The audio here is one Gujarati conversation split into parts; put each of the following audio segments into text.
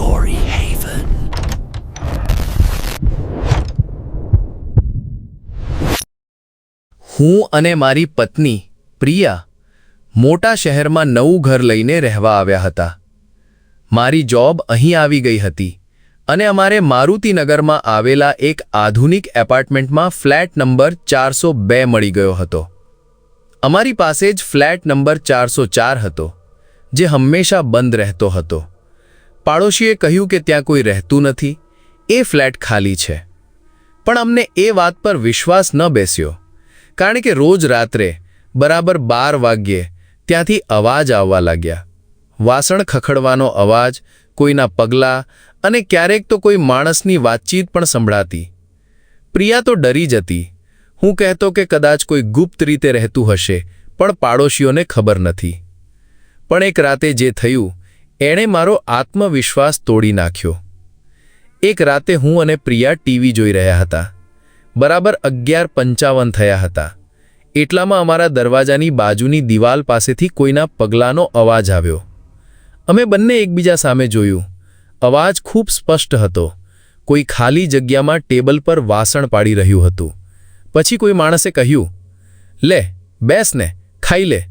Story Haven. હું અને મારી પત્ની, પ્રિયા, મોટા શહેરમાં નવું ઘર લઈને રહેવા આવ્યા હતા. મારી જોબ અહીં આવી ગઈ હતી અને અમારે મારુતિનગરમાં આવેલા એક આધુનિક એપાર્ટમેન્ટમાં ફ્લેટ નંબર ચારસો બે મળી ગયો હતો. અમારી પાસે જ ફ્લેટ નંબર ચારસો ચાર હતો, જે હંમેશા બંધ રહેતો હતો. પાડોશીએ કહ્યું કે ત્યાં કોઈ રહેતું નથી, એ ફ્લેટ ખાલી છે. પણ અમને એ વાત પર વિશ્વાસ ન બેસ્યો, કારણ કે રોજ રાત્રે બરાબર બાર વાગ્યે ત્યાંથી અવાજ આવવા લાગ્યા. વાસણ ખખડવાનો અવાજ, કોઈના પગલાં અને ક્યારેક તો કોઈ માણસની વાતચીત પણ સંભળાતી. પ્રિયા તો ડરી જતી, હું કહેતો કે કદાચ કોઈ ગુપ્ત રીતે રહેતું હશે, પણ પાડોશીઓને ખબર નથી. પણ એક રાતે જે થયું એણે મારો આત્મવિશ્વાસ તોડી નાખ્યો. એક રાતે હું અને પ્રિયા ટીવી જોઈ રહ્યા હતા. બરાબર અગિયાર પંચાવન થયા હતા. એટલામાં અમારા દરવાજાની બાજુની દિવાલ પાસેથી કોઈના પગલાંનો અવાજ આવ્યો. અમે બંને એકબીજા સામે જોયું. અવાજ ખૂબ સ્પષ્ટ હતો. કોઈ ખાલી જગ્યામાં ટેબલ પર વાસણ પાડી રહ્યું હતું. પછી કોઈ માણસે કહ્યું, લે, બેસ ને, ખાઈ લે.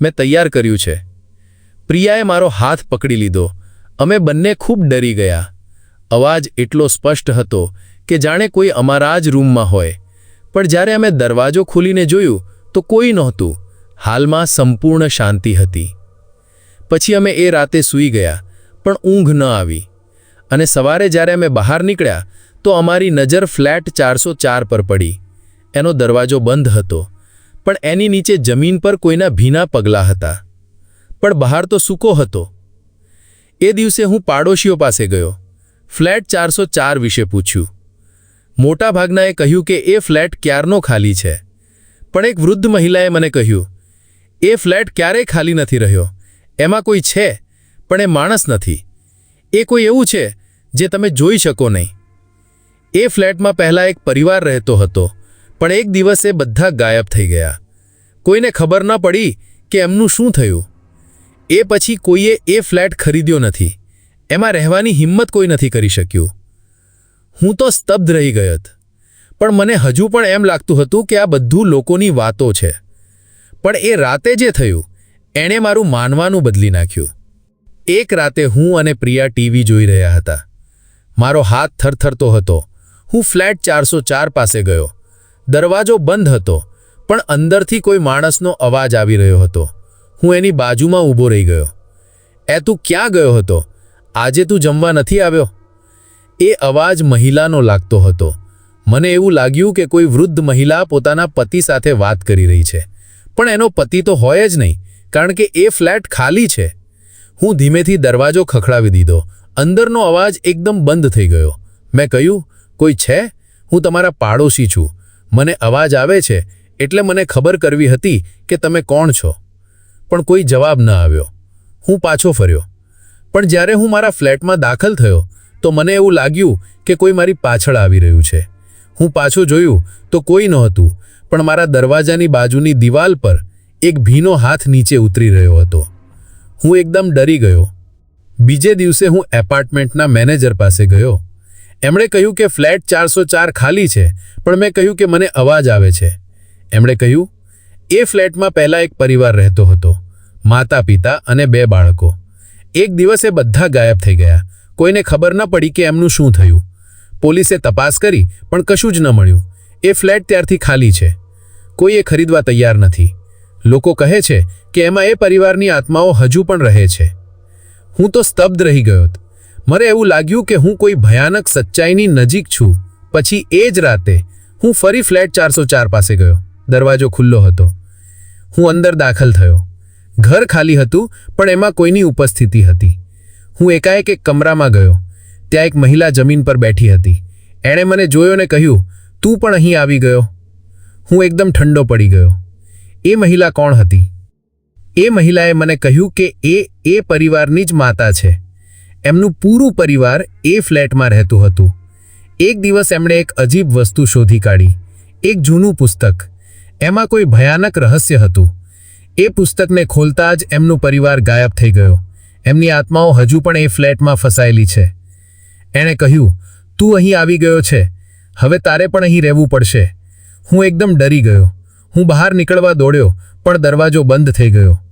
મેં તૈયાર કર્યું છે. પ્રિયાએ મારો હાથ પકડી લીધો. અમે બંને ખૂબ ડરી ગયા. અવાજ એટલો સ્પષ્ટ હતો કે જાણે કોઈ અમારા જ રૂમમાં હોય. પણ જ્યારે અમે દરવાજો ખોલીને જોયું, તો કોઈ નહોતું. હાલમાં સંપૂર્ણ શાંતિ હતી. પછી અમે એ રાતે સૂઈ ગયા, પણ ઊંઘ ન આવી. અને સવારે જ્યારે અમે બહાર નીકળ્યા, તો અમારી નજર ફ્લેટ ચારસો ચાર પર પડી. એનો દરવાજો બંધ હતો. પણ એની નીચે જમીન પર કોઈના ભીના પગલાં હતા. પણ બહાર તો સૂકો હતો. એ દિવસે હું પાડોશીઓ પાસે ગયો. ફ્લેટ ચારસો ચાર વિશે પૂછ્યું. મોટાભાગનાએ કહ્યું કે એ ફ્લેટ ક્યારનો ખાલી છે. પણ એક વૃદ્ધ મહિલાએ મને કહ્યું, એ ફ્લેટ ક્યારેય ખાલી નથી રહ્યો. એમાં કોઈ છે, પણ એ માણસ નથી. એ કોઈ એવું છે, જે તમે જોઈ શકો નહીં. એ ફ્લેટમાં પહેલાં એક પરિવાર રહેતો હતો, પણ એક દિવસે બધા ગાયબ થઈ ગયા. કોઈને ખબર ન પડી કે એમનું શું થયું. એ પછી કોઈએ એ ફ્લેટ ખરીદ્યો નથી. એમાં રહેવાની હિંમત કોઈ નથી કરી શક્યું. હું તો સ્તબ્ધ રહી ગયત. પણ મને હજુ પણ એમ લાગતું હતું કે આ બધું લોકોની વાતો છે. પણ એ રાતે જે થયું, એણે મારું માનવાનું બદલી નાખ્યું. એક રાતે હું અને પ્રિયા ટીવી જોઈ રહ્યા હતા. મારો હાથ થરથરતો હતો. હું ફ્લેટ ચારસો ચાર પાસે ગયો. દરવાજો બંધ હતો, પણ અંદરથી કોઈ માણસનો અવાજ આવી રહ્યો હતો. હું એની બાજુમાં ઊભો રહી ગયો. એ તું ક્યાં ગયો હતો? આજે તું જમવા નથી આવ્યો? એ અવાજ મહિલાનો લાગતો હતો. મને એવું લાગ્યું કે કોઈ વૃદ્ધ મહિલા પોતાના પતિ સાથે વાત કરી રહી છે. પણ એનો પતિ તો હોય જ નહીં, કારણ કે એ ફ્લેટ ખાલી છે. હું ધીમેથી દરવાજો ખખડાવી દીધો. અંદરનો અવાજ એકદમ બંધ થઈ ગયો. મેં કહ્યું, કોઈ છે? હું તમારા પાડોશી છું. મને અવાજ આવે છે, એટલે મને ખબર કરવી હતી કે તમે કોણ છો. પણ કોઈ જવાબ ન આવ્યો. હું પાછો ફર્યો. પણ જ્યારે હું મારા ફ્લેટમાં દાખલ થયો, તો મને એવું લાગ્યું કે કોઈ મારી પાછળ આવી રહ્યું છે. હું પાછો જોયું તો કોઈ નહોતું, પણ મારા દરવાજાની બાજુની દિવાલ પર એક ભીનો હાથ નીચે ઉતરી રહ્યો હતો. હું એકદમ ડરી ગયો. બીજે દિવસે હું એપાર્ટમેન્ટના મેનેજર પાસે ગયો. એમણે કહ્યું કે ફ્લેટ ચારસો ચાર ખાલી છે, પણ મેં કહ્યું કે મને અવાજ આવે છે. એમણે કહ્યું એ ફ્લેટમાં પહેલાં એક પરિવાર રહેતો હતો, માતા પિતા અને બે બાળકો. એક દિવસે બધા ગાયબ થઈ ગયા. કોઈને ખબર ન પડી કે એમનું શું થયું. પોલીસે તપાસ કરી, પણ કશું જ ન મળ્યું. એ ફ્લેટ ત્યારથી ખાલી છે. કોઈએ ખરીદવા તૈયાર નથી. લોકો કહે છે કે એમાં એ પરિવારની આત્માઓ હજુ પણ રહે છે. હું તો સ્તબ્ધ રહી ગયો. મને એવું લાગ્યું કે હું કોઈ ભયાનક સચ્ચાઈની નજીક છું. પછી એ જ રાતે હું ફરી ફ્લેટ ચારસો ચાર પાસે ગયો. દરવાજો ખુલ્લો હતો. હું અંદર દાખલ થયો. ઘર ખાલી હતું, પણ એમાં કોઈની ઉપસ્થિતિ હતી. હું એકાએક એક કમરામાં ગયો. ત્યાં એક મહિલા જમીન પર બેઠી હતી. એણે મને જોયો ને કહ્યું, તું પણ અહીં આવી ગયો. હું એકદમ ઠંડો પડી ગયો. એ મહિલા કોણ હતી? એ મહિલાએ મને કહ્યું કે એ એ પરિવારની જ માતા છે. એમનું પૂરું પરિવાર એ ફ્લેટમાં રહેતું હતું. એક દિવસ એમણે એક અજીબ વસ્તુ શોધી કાઢી. એક જૂનું પુસ્તક. એમાં કોઈ ભયાનક રહસ્ય હતું. એ પુસ્તકને ખોલતા જ એમનું પરિવાર ગાયબ થઈ ગયો. એમની આત્માઓ હજુ પણ એ ફ્લેટમાં ફસાયેલી છે. એણે કહ્યું, તું અહીં આવી ગયો છે. હવે તારે પણ અહીં રહેવું પડશે. હું એકદમ ડરી ગયો. હું બહાર નીકળવા દોડ્યો, પણ દરવાજો બંધ થઈ ગયો.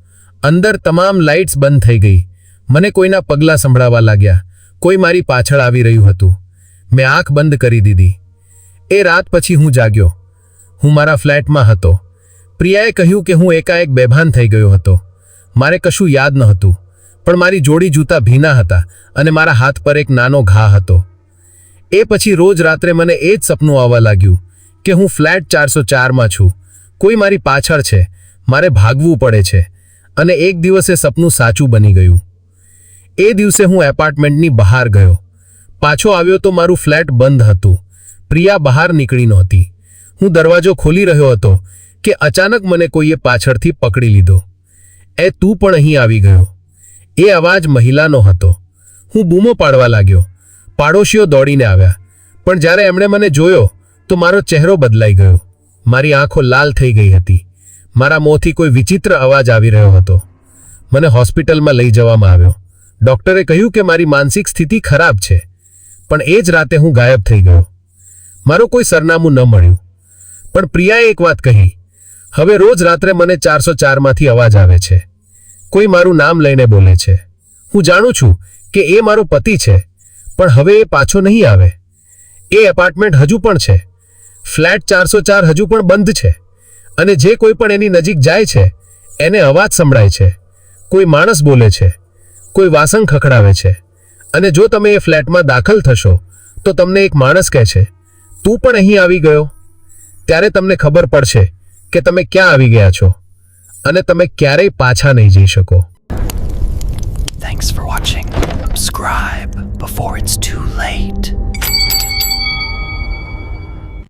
અંદર તમામ લાઇટ્સ બંધ થઈ ગઈ. મને કોઈના પગલાં સંભળાવા લાગ્યા. કોઈ મારી પાછળ આવી રહ્યું હતું. મેં આંખ બંધ કરી દીધી. એ રાત પછી હું જાગ્યો. હું મારા ફ્લેટમાં હતો. પ્રિયાએ કહ્યું કે હું એકાએક બેભાન થઈ ગયો હતો. મારે કશું યાદ ન હતું પણ મારી જોડી જૂતા ભીના હતા અને મારા હાથ પર એક નાનો ઘા હતો. એ પછી રોજ રાત્રે મને એ જ સપનું આવવા લાગ્યું કે હું ફ્લેટ ચારસો ચારમાં છું. કોઈ મારી પાછળ છે, મારે ભાગવું પડે છે અને એક દિવસે સપનું સાચું બની ગયું. એ દિવસે હું એપાર્ટમેન્ટની બહાર ગયો. પાછો આવ્યો તો મારું ફ્લેટ બંધ હતું. પ્રિયા બહાર નીકળી નહોતી. હું દરવાજો ખોલી રહ્યો હતો કે અચાનક મને કોઈએ પાછળથી પકડી લીધો. એ તું પણ અહીં આવી ગયો. એ અવાજ મહિલાનો હતો. હું બૂમો પાડવા લાગ્યો. પાડોશીઓ દોડીને આવ્યા. પણ જ્યારે એમણે મને જોયો, તો મારો ચહેરો બદલાઈ ગયો. મારી આંખો લાલ થઈ ગઈ હતી. મારા મોંથી કોઈ વિચિત્ર અવાજ આવી રહ્યો હતો. મને હોસ્પિટલમાં લઈ જવામાં આવ્યો. ડૉક્ટરે કહ્યું કે મારી માનસિક સ્થિતિ ખરાબ છે. પણ એ જ રાતે હું ગાયબ થઈ ગયો. મારું કોઈ સરનામું ન મળ્યું. પણ પ્રિયાએ એક વાત કહી. હવે રોજ રાત્રે મને ચારસો ચારમાંથી અવાજ આવે છે. કોઈ મારું નામ લઈને બોલે છે. હું જાણું છું કે એ મારો પતિ છે, પણ હવે એ પાછો નહીં આવે. એ એપાર્ટમેન્ટ હજુ પણ છે. ફ્લેટ ચારસો ચાર હજુ પણ બંધ છે. અને જે કોઈ પણ એની નજીક જાય છે, એને અવાજ સંભળાય છે. કોઈ માણસ બોલે છે. કોઈ વાસણ ખખડાવે છે. અને જો તમે એ ફ્લેટમાં દાખલ થશો, તો તમને એક માણસ કહે છે, તું પણ અહીં આવી ગયો? ત્યારે તમને ખબર પડશે કે તમે ક્યાં આવી ગયા છો અને તમે ક્યારેય પાછા નહીં જઈ શકો Thanks for watching. Subscribe before it's too late.